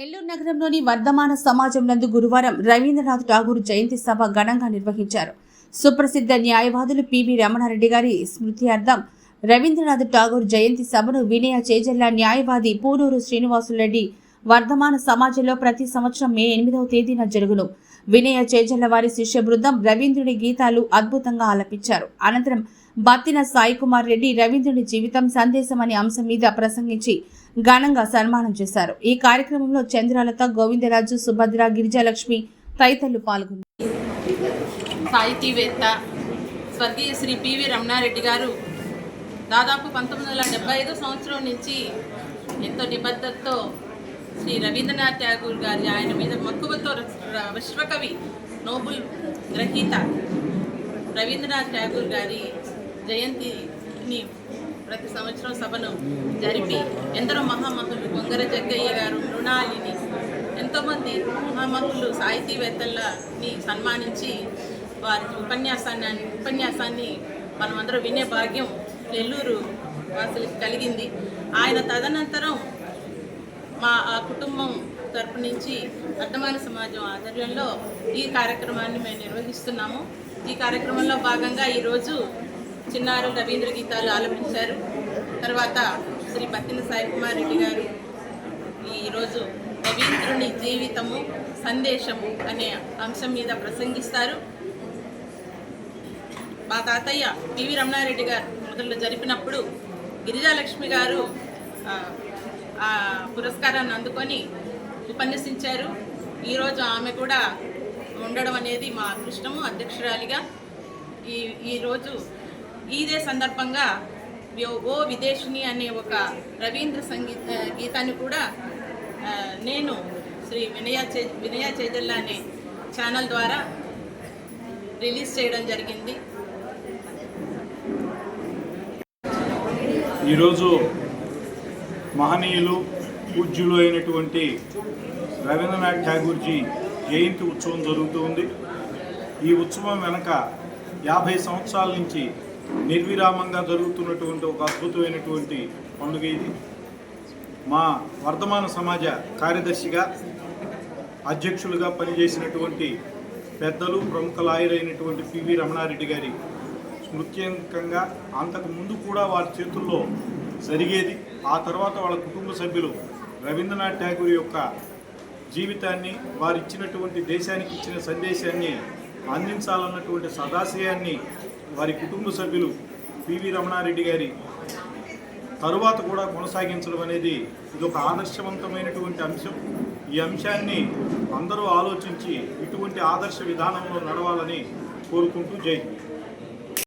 నెల్లూరు నగరంలోని వర్ధమాన సమాజం నందు గురువారం రవీంద్రనాథ్ ఠాగూర్ జయంతి సభ ఘనంగా నిర్వహించారు. సుప్రసిద్ధ న్యాయవాదులు పివి రమణారెడ్డి గారి స్మృత్యార్థం రవీంద్రనాథ్ ఠాగూర్ జయంతి సభను వినయ చేజల్ల న్యాయవాది పూనూరు శ్రీనివాసులరెడ్డి వర్ధమాన సమాజంలో ప్రతి సంవత్సరం మే ఎనిమిదవ తేదీన జరుగును. వినయ చేజల్ల వారి శిష్య బృందం రవీంద్రుడి గీతాలు అద్భుతంగా ఆలపించారు. అనంతరం బత్తిన సాయికుమార్ రెడ్డి రవీంద్రుని జీవితం సందేశం అనే అంశం మీద ప్రసంగించి ఘనంగా సన్మానం చేశారు. ఈ కార్యక్రమంలో చంద్రలత గోవిందరాజు సుభద్ర గిరిజాలక్ష్మి తదితరులు పాల్గొన్నారు. సాహితీవేత్త స్వర్గీయ శ్రీ పివి రమణారెడ్డి గారు దాదాపు పంతొమ్మిది వందల డెబ్బై ఐదో సంవత్సరం నుంచి ఎంతో నిబద్ధతతో శ్రీ రవీంద్రనాథ్ ఠాగూర్ గారి ఆయన మీద మక్కువతో విశ్వకవి నోబుల్ గ్రహీత రవీంద్రనాథ్ ఠాగూర్ గారి జయంతిని ప్రతి సంవత్సరం సభను జరిపి ఎందరో మహామహులు కొంగర జగ్గయ్య గారు మృణాలిని ఎంతోమంది మహామహులు సాహితీవేత్తలని సన్మానించి వారి ఉపన్యాసాన్ని ఉపన్యాసాన్ని మనమందరం వినే భాగ్యం నెల్లూరు వాసులకి కలిగింది. ఆయన తదనంతరం మా ఆ కుటుంబం తరపు నుంచి వర్ధమాన సమాజం ఆధ్వర్యంలో ఈ కార్యక్రమాన్ని మేము నిర్వహిస్తున్నాము. ఈ కార్యక్రమంలో భాగంగా ఈరోజు చిన్నారు రవీంద్ర గీతాలు ఆలపించారు. తర్వాత శ్రీ పత్తిన సాయి కుమార్ రెడ్డి గారు ఈరోజు రవీంద్రుని జీవితము సందేశము అనే అంశం మీద ప్రసంగిస్తారు. మా తాతయ్య పివి రమణారెడ్డి గారు మొదలు జరిపినప్పుడు గిరిజాలక్ష్మి గారు ఆ పురస్కారాన్ని అందుకొని ఉపన్యసించారు. ఈరోజు ఆమె కూడా ఉండడం అనేది మా అదృష్టము అధ్యక్షురాలిగా. ఈ ఈరోజు ఇదే సందర్భంగా ఓ విదేశిని అనే ఒక రవీంద్ర సంగీత గీతాన్ని కూడా నేను శ్రీ వినయ చే వినయ చేజల్ల అనే ఛానల్ ద్వారా రిలీజ్ చేయడం జరిగింది. ఈరోజు మహనీయులు పూజ్యులు అయినటువంటి రవీంద్రనాథ్ ఠాగూర్జీ జయంతి ఉత్సవం జరుగుతూ ఉంది. ఈ ఉత్సవం వెనక యాభై సంవత్సరాల నుంచి నిర్విరామంగా జరుగుతున్నటువంటి ఒక అద్భుతమైనటువంటి పండుగ ఇది. మా వర్ధమాన సమాజ కార్యదర్శిగా అధ్యక్షులుగా పనిచేసినటువంటి పెద్దలు ప్రముఖ లాయర్ అయినటువంటి పివి రమణారెడ్డి గారి స్మృత్యంకంగా అంతకు ముందు కూడా వారి చేతుల్లో జరిగేది. ఆ తర్వాత వాళ్ళ కుటుంబ సభ్యులు రవీంద్రనాథ్ ఠాగూర్ యొక్క జీవితాన్ని వారు ఇచ్చినటువంటి దేశానికి ఇచ్చిన సందేశాన్ని అందించాలన్నటువంటి సదాశయాన్ని వారి కుటుంబ సభ్యులు పివి రమణారెడ్డి గారి తరువాత కూడా కొనసాగించడం అనేది ఇది ఒక ఆదర్శవంతమైనటువంటి అంశం ఈ అంశాన్ని అందరూ ఆలోచించి ఇటువంటి ఆదర్శ విధానంలో నడవాలని కోరుకుంటూ జై హింద్.